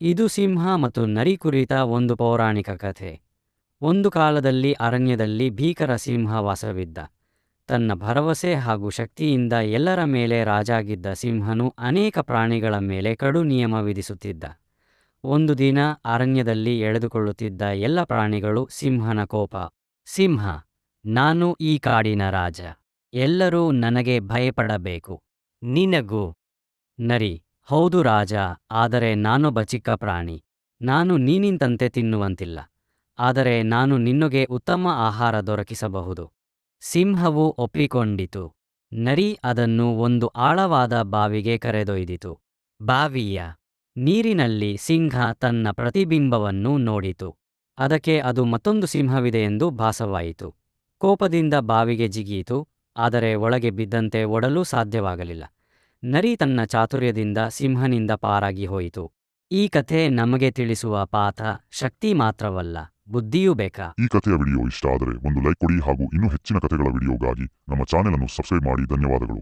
ಇದು ಸಿಂಹ ಮತ್ತು ನರಿ ಕುರಿತ ಒಂದು ಪೌರಾಣಿಕ ಕಥೆ. ಒಂದು ಕಾಲದಲ್ಲಿ ಅರಣ್ಯದಲ್ಲಿ ಭೀಕರ ಸಿಂಹ ವಾಸವಿದ್ದ. ತನ್ನ ಭರವಸೆ ಹಾಗೂ ಶಕ್ತಿಯಿಂದ ಎಲ್ಲರ ಮೇಲೆ ರಾಜಾಗಿದ್ದ ಸಿಂಹನು ಅನೇಕ ಪ್ರಾಣಿಗಳ ಮೇಲೆ ಕಡು ನಿಯಮ ವಿಧಿಸುತ್ತಿದ್ದ. ಒಂದು ದಿನ ಅರಣ್ಯದಲ್ಲಿ ಎಳೆದುಕೊಳ್ಳುತ್ತಿದ್ದ ಎಲ್ಲ ಪ್ರಾಣಿಗಳು ಸಿಂಹನ ಕೋಪ. ಸಿಂಹ, ನಾನು ಈ ಕಾಡಿನ ರಾಜ. ಎಲ್ಲರೂ ನನಗೆ ಭಯಪಡಬೇಕು. ನಿನಗೂ. ನರಿ ಹೌದು ರಾಜ, ಆದರೆ ನಾನೊಬ್ಬ ಚಿಕ್ಕ ಪ್ರಾಣಿ. ನಾನು ನೀನಿಂತಂತೆ ತಿನ್ನುವಂತಿಲ್ಲ. ಆದರೆ ನಾನು ನಿನ್ನಗೆ ಉತ್ತಮ ಆಹಾರ ದೊರಕಿಸಬಹುದು. ಸಿಂಹವು ಒಪ್ಪಿಕೊಂಡಿತು. ನರಿ ಅದನ್ನು ಒಂದು ಆಳವಾದ ಬಾವಿಗೆ ಕರೆದೊಯ್ದಿತು. ಬಾವಿಯ ನೀರಿನಲ್ಲಿ ಸಿಂಹ ತನ್ನ ಪ್ರತಿಬಿಂಬವನ್ನು ನೋಡಿತು. ಅದಕ್ಕೆ ಅದು ಮತ್ತೊಂದು ಸಿಂಹವಿದೆ ಎಂದು ಭಾಸವಾಯಿತು. ಕೋಪದಿಂದ ಬಾವಿಗೆ ಜಿಗಿಯಿತು. ಆದರೆ ಒಳಗೆ ಬಿದ್ದಂತೆ ಒಡಲೂ ಸಾಧ್ಯವಾಗಲಿಲ್ಲ. ನರಿ ತನ್ನ ಚಾತುರ್ಯದಿಂದ ಸಿಂಹನಿಂದ ಪಾರಾಗಿ ಹೋಯಿತು. ಈ ಕಥೆ ನಮಗೆ ತಿಳಿಸುವ ಪಾಠ ಶಕ್ತಿ ಮಾತ್ರವಲ್ಲ, ಬುದ್ಧಿಯೂ ಬೇಕಾ? ಈ ಕಥೆಯ ವಿಡಿಯೋ ಇಷ್ಟ ಆದರೆ ಒಂದು ಲೈಕ್ ಕೊಡಿ ಹಾಗೂ ಇನ್ನೂ ಹೆಚ್ಚಿನ ಕಥೆಗಳ ವಿಡಿಯೋಗಾಗಿ ನಮ್ಮ ಚಾನೆಲ್ ಅನ್ನು ಸಬ್ಸ್ಕ್ರೈಬ್ ಮಾಡಿ. ಧನ್ಯವಾದಗಳು.